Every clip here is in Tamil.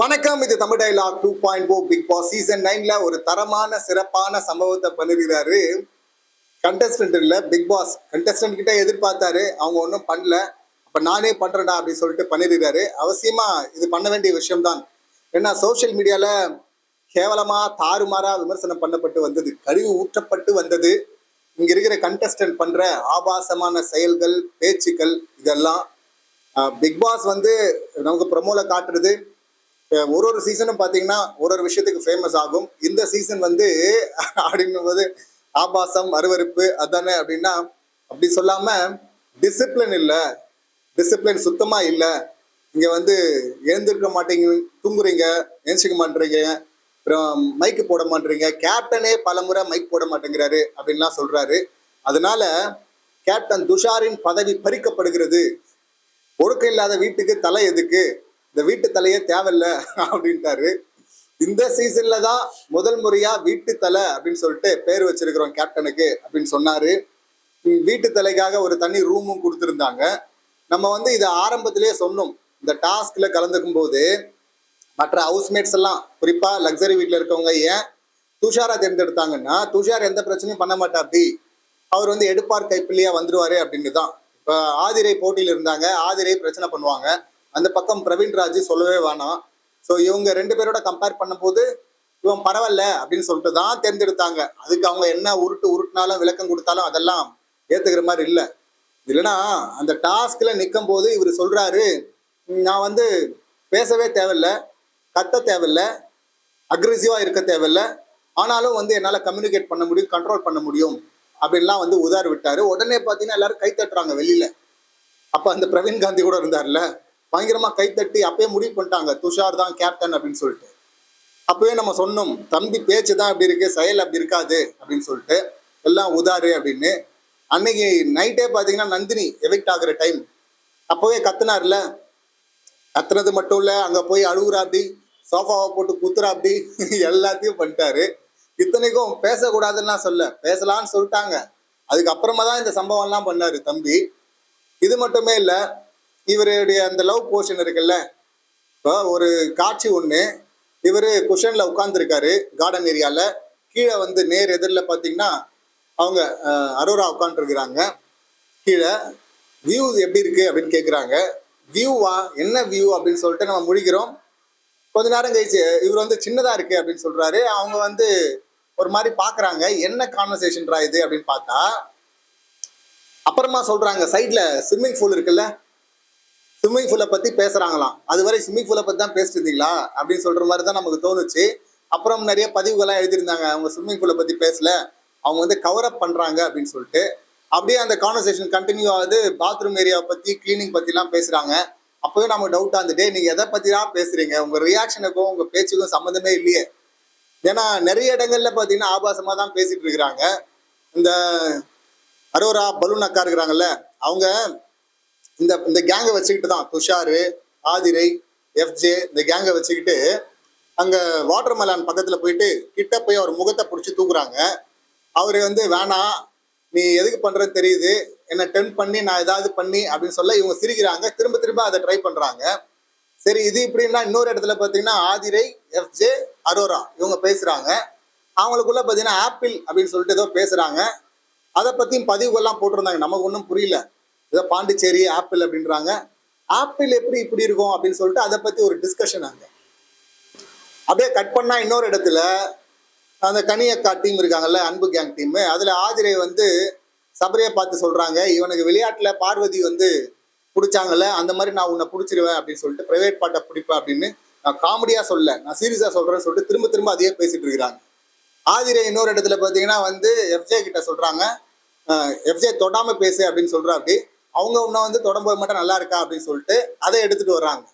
வணக்கம் இது Tamil dialogue two point o big boss season நைன்ல ஒரு தரமான சிறப்பான சம்பவத்தை பண்ணிருக்கிறாரு கண்டஸ்டன்ட் இல்ல பிக் பாஸ். கண்டஸ்டன்ட் கிட்ட எதிர்பார்த்தாரு அவங்க ஒன்றும் பண்ணல. அப்ப நானே பண்றேன்டா அப்படின்னு சொல்லிட்டு பண்ணிருக்காரு. அவசியமா இது பண்ண வேண்டிய விஷயம்தான். ஏன்னா சோஷியல் மீடியால கேவலமா தாறுமாறா விமர்சனம் பண்ணப்பட்டு வந்தது. கழிவு ஊற்றப்பட்டு வந்தது. இங்க இருக்கிற கண்டஸ்டன்ட் பண்ற ஆபாசமான செயல்கள் பேச்சுக்கள் இதெல்லாம் பிக் பாஸ் வந்து நமக்கு ப்ரமோல காட்டுறது. ஒரு ஒரு சீசனும் பார்த்தீங்கன்னா ஒரு ஒரு விஷயத்துக்கு ஃபேமஸ் ஆகும். இந்த சீசன் வந்து அப்படின்னும் போது ஆபாசம் அருவருப்பு அதானே அப்படின்னா அப்படி சொல்லாம டிசிப்ளின் இல்லை. டிசிப்ளின் சுத்தமா இல்லை. இங்க வந்து எழுந்திருக்க மாட்டீங்க தூங்குறீங்க எழுந்திரிக்க மாட்டீங்க அப்புறம் மைக்கு போட மாட்டீங்க. கேப்டனே பலமுறை மைக் போட மாட்டேங்கிறாரு அப்படின்லாம் சொல்றாரு. அதனால கேப்டன் துஷாரின் பதவி பறிக்கப்படுகிறது. ஒழுக்கம் இல்லாத வீட்டுக்கு தலை எதுக்கு? இந்த வீட்டு தலையே தேவையில்ல அப்படின்ட்டாரு. இந்த சீசன்ல தான் முதல் முறையா வீட்டு தலை அப்படின்னு சொல்லிட்டு பேர் வச்சிருக்கிறோம் கேப்டனுக்கு அப்படின்னு சொன்னாரு. வீட்டு தலைக்காக ஒரு தனி ரூமும் கொடுத்துருந்தாங்க. நம்ம வந்து இதை ஆரம்பத்திலேயே சொன்னோம். இந்த டாஸ்க்ல கலந்துக்கும் போது மற்ற ஹவுஸ்மேட்ஸ் எல்லாம் குறிப்பா லக்ஸரி வீட்டில் இருக்கவங்க ஏன் துஷாரா தேர்ந்தெடுத்தாங்கன்னா துஷார் எந்த பிரச்சனையும் பண்ண மாட்டாப்படி அவர் வந்து எடுப்பார் கைப்பிள்ளையா வந்துருவாரு அப்படின்னு தான். இப்போ ஆதிரை போட்டியில் இருந்தாங்க ஆதிரை பிரச்சனை பண்ணுவாங்க. அந்த பக்கம் பிரவீன் ராஜ் சொல்லவே வேணாம். ஸோ இவங்க ரெண்டு பேரோட கம்பேர் பண்ணும்போது இவன் பரவாயில்ல அப்படின்னு சொல்லிட்டு தான் தேர்ந்தெடுத்தாங்க. அதுக்கு அவங்க என்ன உருட்டு உருட்டினாலும் விளக்கம் கொடுத்தாலும் அதெல்லாம் ஏத்துக்கிற மாதிரி இல்லை. இல்லைன்னா அந்த டாஸ்க்ல நிற்கும் போது இவர் சொல்றாரு நான் வந்து பேசவே தேவையில்ல கத்த தேவையில்ல அக்ரெசிவா இருக்க தேவையில்ல ஆனாலும் வந்து என்னால் கம்யூனிகேட் பண்ண முடியும் கண்ட்ரோல் பண்ண முடியும் அப்படின்லாம் வந்து உதார் விட்டாரு. உடனே பார்த்தீங்கன்னா எல்லாரும் கை தட்டுறாங்க வெளியில. அப்ப அந்த பிரவீன் காந்தி கூட இருந்தார்ல. பயங்கரமா கைத்தட்டி அப்பயே முடிவு பண்ணிட்டாங்க. துஷார் தான் கேப்டன் அப்படின்னு சொல்லிட்டு. அப்பவே நம்ம சொன்னோம் தம்பி பேச்சு தான் அப்படி இருக்கு செயல் அப்படி இருக்காது அப்படின்னு சொல்லிட்டு. எல்லாம் உதாரு அப்படின்னு. அன்னைக்கு நைட்டே பார்த்தீங்கன்னா நந்தினி எவிக்ட் ஆகுற டைம் அப்பவே கத்துனார்ல. கத்துனது மட்டும் இல்ல அங்க போய் அழுகுறாப்டி சோஃபாவை போட்டு குத்துறாப்டி எல்லாத்தையும் பண்ணிட்டாரு. இத்தனைக்கும் பேசக்கூடாதுன்னா சொல்ல பேசலாம்னு சொல்லிட்டாங்க. அதுக்கப்புறமா தான் இந்த சம்பவம்லாம் பண்ணாரு தம்பி. இது மட்டுமே இல்லை இவருடைய அந்த லவ் போர்ஷன் இருக்குல்ல? இப்போ ஒரு காட்சி ஒன்று இவர் குஷனில் உட்காந்துருக்காரு கார்டன் ஏரியாவில் கீழே வந்து நேர் எதிரில் பார்த்தீங்கன்னா அவங்க அரோரா உட்காந்துருக்குறாங்க கீழே வியூ எப்படி இருக்குது அப்படின்னு கேட்குறாங்க வியூவா என்ன வியூ அப்படின்னு சொல்லிட்டு நம்ம முடிக்கிறோம். கொஞ்ச நேரம் கழிச்சு இவர் வந்து சின்னதாக இருக்குது அப்படின்னு சொல்கிறாரு அவங்க வந்து ஒரு மாதிரி பார்க்குறாங்க என்ன கான்வர்சேஷன்ரா இது? அப்படின்னு பார்த்தா அப்புறமா சொல்கிறாங்க சைடில் ஸ்விம்மிங் பூல் இருக்குல்ல? ஸ்விம்மிங் பூலை பத்தி பேசுறாங்களாம். அதுவரை ஸ்விம்மிங் பூலை பத்தி தான் பேசிட்டு இருந்தீங்களா அப்படின்னு சொல்ற மாதிரி தான் நமக்கு தோணுச்சு. அப்புறம் நிறைய பதிவுகள்லாம் எழுதியிருந்தாங்க. அவங்க ஸ்விம்மிங் பூலை பத்தி பேசல. அவங்க வந்து கவர் அப் பண்றாங்க அப்படின்னு சொல்லிட்டு. அப்படியே அந்த கான்வர்சேஷன் கண்டினியூ ஆகுது. பாத்ரூம் ஏரியாவை பத்தி கிளீனிங் பத்திலாம் பேசுறாங்க. அப்பவே நமக்கு டவுட் ஆகுது டே நீங்க எதை பத்தி தான் பேசுறீங்க? உங்க ரியாக்ஷனுக்கும் உங்க பேச்சுக்கும் சம்மந்தமே இல்லையே. ஏன்னா நிறைய இடங்கள்ல பாத்தீங்கன்னா ஆபாசமா தான் பேசிட்டு இருக்கிறாங்க. இந்த அரோரா பலூன் அக்கா இருக்கிறாங்கல்ல அவங்க இந்த இந்த கேங்கை வச்சுக்கிட்டு தான் துஷாரு ஆதிரை எஃப்ஜே இந்த கேங்கை வச்சுக்கிட்டு அங்கே வாட்டர் மெலான் பக்கத்தில் போயிட்டு கிட்ட போய் அவர் முகத்தை பிடிச்சி தூக்குறாங்க. அவர் வந்து வேணாம் நீ எதுக்கு பண்ணுறது தெரியுது. என்னை டென் பண்ணி நான் ஏதாவது பண்ணி அப்படின்னு சொல்ல இவங்க சிரிக்கிறாங்க. திரும்ப திரும்ப அதை ட்ரை பண்ணுறாங்க சரி இது இப்படின்னா இன்னொரு இடத்துல பார்த்தீங்கன்னா ஆதிரை எஃப்ஜே அரோரா இவங்க பேசுகிறாங்க அவங்களுக்குள்ள பார்த்தீங்கன்னா ஆப்பிள் அப்படின்னு சொல்லிட்டு ஏதோ பேசுகிறாங்க அதை பற்றியும் பதிவுகள்லாம் போட்டிருந்தாங்க. நமக்கு ஒன்றும் புரியல. ஏதோ பாண்டிச்சேரி ஆப்பிள் அப்படின்றாங்க. ஆப்பிள் எப்படி இப்படி இருக்கும் அப்படின்னு சொல்லிட்டு அதை பத்தி ஒரு டிஸ்கஷன் அங்க. அப்படியே கட் பண்ணா இன்னொரு இடத்துல அந்த கனியக்கா டீம் இருக்காங்கல்ல அன்பு கேங் டீம் அதுல ஆதிரை வந்து சபரியை பார்த்து சொல்றாங்க இவனுக்கு விளையாட்டுல பார்வதி வந்து பிடிச்சாங்கல்ல அந்த மாதிரி நான் உன்னை பிடிச்சிருவேன் அப்படின்னு சொல்லிட்டு பிரைவேட் பாட்டை பிடிப்பேன் அப்படின்னு நான் காமெடியா சொல்ல நான் சீரியஸா சொல்றேன்னு சொல்லிட்டு திரும்ப திரும்ப அதையே பேசிட்டு இருக்கிறாங்க. ஆதிரை இன்னொரு இடத்துல பார்த்தீங்கன்னா வந்து எஃப்ஜே கிட்ட சொல்றாங்க எஃப்ஜே தொடாம பேசு அப்படின்னு சொல்றா அப்படி அவங்க இன்னும் வந்து தொடம்போது மட்டும் நல்லா இருக்கா அப்படின்னு சொல்லிட்டு அதை எடுத்துட்டு வர்றாங்க.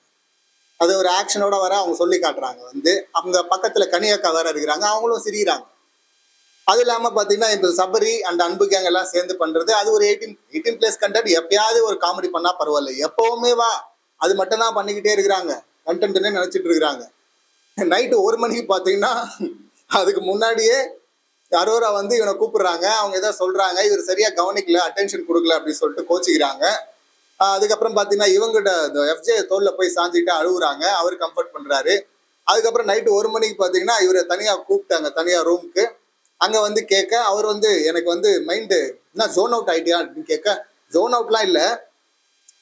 அது ஒரு ஆக்ஷனோட வர அவங்க சொல்லி காட்டுறாங்க வந்து. அவங்க பக்கத்துல கனியக்கா வேற இருக்கிறாங்க. அவங்களும் சிரிக்கிறாங்க. அது இல்லாம பாத்தீங்கன்னா இந்த சபரி அண்ட் அன்பு கேங் எல்லாம் சேர்ந்து பண்றது அது ஒரு எயிட்டீன் எயிட்டீன் பிளஸ் கண்டென்ட் எப்பயாவது ஒரு காமெடி பண்ணா பரவாயில்ல. எப்பவுமே வா. அது மட்டும் தான் பண்ணிக்கிட்டே இருக்கிறாங்க. கண்டென்ட்னு நினைச்சிட்டு இருக்கிறாங்க. நைட்டு ஒரு மணிக்கு பாத்தீங்கன்னா அதுக்கு முன்னாடியே அரோரா வந்து இவனை கூப்பிடுறாங்க. அவங்க ஏதோ சொல்றாங்க. இவர் சரியா கவனிக்கல அட்டென்ஷன் கொடுக்கல அப்படின்னு சொல்லிட்டு கோச்சிக்கிறாங்க. அதுக்கப்புறம் பாத்தீங்கன்னா இவங்கிட்ட இந்த எஃப்ஜே தோல்ல போய் சாஞ்சிட்டு அழுகுறாங்க அவர் கம்ஃபர்ட் பண்றாரு. அதுக்கப்புறம் நைட்டு ஒரு மணிக்கு பாத்தீங்கன்னா இவரை தனியா கூப்பிட்டாங்க தனியா ரூமுக்கு அங்க வந்து கேட்க அவர் வந்து எனக்கு வந்து மைண்டு என்ன ஜோன் அவுட் ஆயிட்டியா அப்படின்னு கேட்க ஜோன் அவுட்லாம் இல்ல.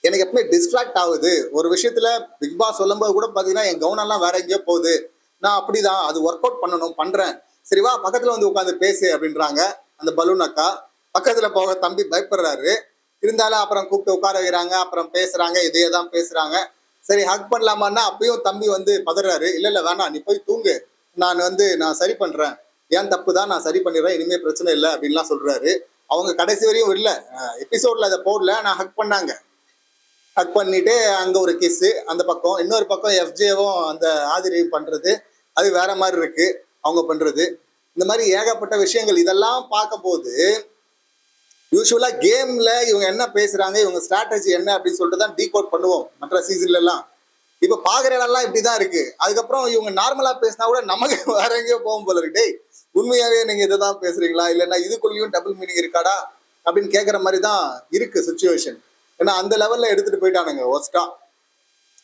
எனக்கு எப்பவுமே டிஸ்ட்ராக்ட் ஆகுது. ஒரு விஷயத்துல பிக் பாஸ் சொல்லும்போது கூட பாத்தீங்கன்னா என் கவனம்லாம் வேற எங்கேயோ போகுது. நான் அப்படிதான் அது ஒர்க் அவுட் பண்ணணும் பண்றேன். சரி வா பக்கத்துல வந்து உட்காந்து பேசு அப்படின்றாங்க அந்த பலூன் அக்கா. பக்கத்துல போக தம்பி பயப்படுறாரு. இருந்தாலும் அப்புறம் கூப்பிட்டு உட்கார வைக்கிறாங்க அப்புறம் பேசுறாங்க இதே தான் பேசுறாங்க. சரி ஹக் பண்ணலாமான்னா அப்பயும் தம்பி வந்து பதறாரு. இல்ல இல்ல வேணாம் நீ போய் தூங்கு. நான் வந்து நான் சரி பண்றேன். ஏன் தப்பு தான்? நான் சரி பண்ணிடுறேன். இனிமே பிரச்சனை இல்லை அப்படின்லாம் சொல்றாரு. அவங்க கடைசி வரையும் இல்லை. எபிசோட்ல அதை போடல நான் ஹக் பண்ணாங்க. ஹக் பண்ணிட்டு அங்க ஒரு கிஸ் அந்த பக்கம். இன்னொரு பக்கம் எஃப்ஜேவும் அந்த ஆதிரியும் பண்றது. அது வேற மாதிரி இருக்கு. அவங்க பண்றது. இந்த மாதிரி ஏகப்பட்ட விஷயங்கள் இதெல்லாம் பார்க்கும்போது யூஸ்வலா கேம்ல இவங்க என்ன பேசுறாங்க இவங்க ஸ்ட்ராட்டஜி என்ன அப்படின்னு சொல்லிட்டு தான் டீகோட் பண்ணுவோம் மற்ற சீசன்ல எல்லாம் இப்ப பாக்குற இடம்லாம் இப்படிதான் இருக்கு. அதுக்கப்புறம் இவங்க நார்மலா பேசினா கூட நமக்கு வேற எங்கேயோ போகும் போல இருக்கு. டேய் உண்மையாவே நீங்க இதை தான் பேசுறீங்களா? இல்லைன்னா இதுக்குள்ளேயும் டபுள் மீனிங் இருக்காடா? அப்படின்னு கேட்குற மாதிரி தான் இருக்கு சுச்சுவேஷன் ஏன்னா அந்த லெவல்ல எடுத்துட்டு போயிட்டானுங்க ஒஸ்டா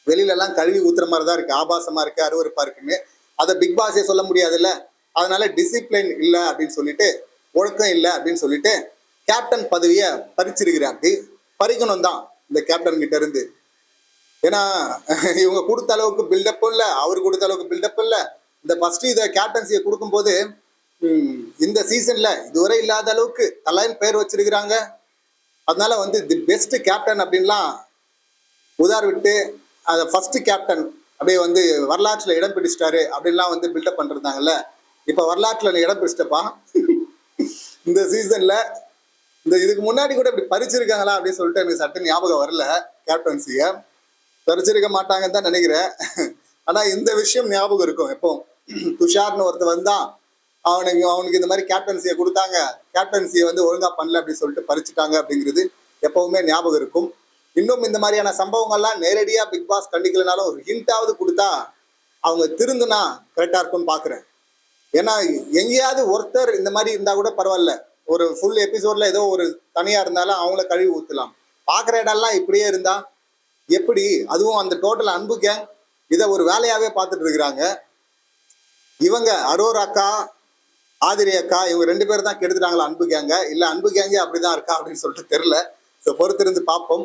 வெளியில எல்லாம் கழுவி ஊத்துற மாதிரி தான் இருக்கு. ஆபாசமா இருக்கு அருவருப்பா இருக்குன்னு. அதை பிக் பாஸே சொல்ல முடியாதுல்ல. அதனால டிசிப்ளின் இல்லை அப்படின்னு சொல்லிட்டு ஒழுக்கம் இல்லை அப்படின்னு சொல்லிட்டு கேப்டன் பதவியை பறிச்சிருக்கிறாப்படி பறிக்கணும் தான் இந்த கேப்டன் கிட்ட இருந்து. ஏன்னா இவங்க கொடுத்த அளவுக்கு பில்டப்பும் இல்லை அவர் கொடுத்த அளவுக்கு பில்டப் இல்லை. இந்த ஃபர்ஸ்ட் இதை கேப்டன்சியை கொடுக்கும்போது இந்த சீசன்ல இதுவரை இல்லாத அளவுக்கு தலைன்னு பெயர் வச்சிருக்கிறாங்க. அதனால வந்து தி பெஸ்ட் கேப்டன் அப்படின்லாம் உதார் விட்டு அதை ஃபர்ஸ்ட் கேப்டன் அப்படியே வந்து வரலாற்றில் இடம் பிடிச்சிட்டாரு அப்படின்லாம் வந்து பில்டப் பண்ணிருந்தாங்கல்ல இப்போ வரலாற்றில் இடம் பிடிச்சிட்டப்பா. இந்த சீசன்ல இந்த இதுக்கு முன்னாடி கூட இப்படி பறிச்சிருக்காங்களா அப்படின்னு சொல்லிட்டு எனக்கு சட்ட ஞாபகம் வரல கேப்டன்சியை பறிச்சிருக்க மாட்டாங்கன்னு தான் நினைக்கிறேன். ஆனா இந்த விஷயம் ஞாபகம் இருக்கும் எப்போ துஷார்னு ஒருத்தர் வந்தான் அவனுக்கு அவனுக்கு இந்த மாதிரி கேப்டன்சியை கொடுத்தாங்க. கேப்டன்சியை வந்து ஒழுங்கா பண்ணல அப்படின்னு சொல்லிட்டு பறிச்சுட்டாங்க அப்படிங்கிறது எப்பவுமே ஞாபகம் இருக்கும். இன்னும் இந்த மாதிரியான சம்பவங்கள்லாம் நேரடியா பிக் பாஸ் கண்டிக்கலனாலும் ஒரு ஹிண்டாவது கொடுத்தா அவங்க திருந்துனா கரெக்டா இருக்கும்னு பாக்குறேன். ஏன்னா எங்கேயாவது ஒருத்தர் இந்த மாதிரி இருந்தா கூட பரவாயில்ல. ஒரு ஃபுல் எபிசோட்ல ஏதோ ஒரு தனியா இருந்தாலும் அவங்கள கழுவி ஊத்தலாம். பாக்குற இடம்லாம் இப்படியே இருந்தா எப்படி? அதுவும் அந்த டோட்டல் அன்பு கேங் இதை ஒரு வேலையாவே பார்த்துட்டு இருக்கிறாங்க. இவங்க அரோர் அக்கா ஆதிரி அக்கா இவங்க ரெண்டு பேரும் தான் கெடுத்துட்டாங்களா அன்பு கேங்க இல்ல அன்பு கேங்கே அப்படிதான் இருக்கா அப்படின்னு சொல்லிட்டு தெரியல. ஸோ பொறுத்திருந்து பார்ப்போம்.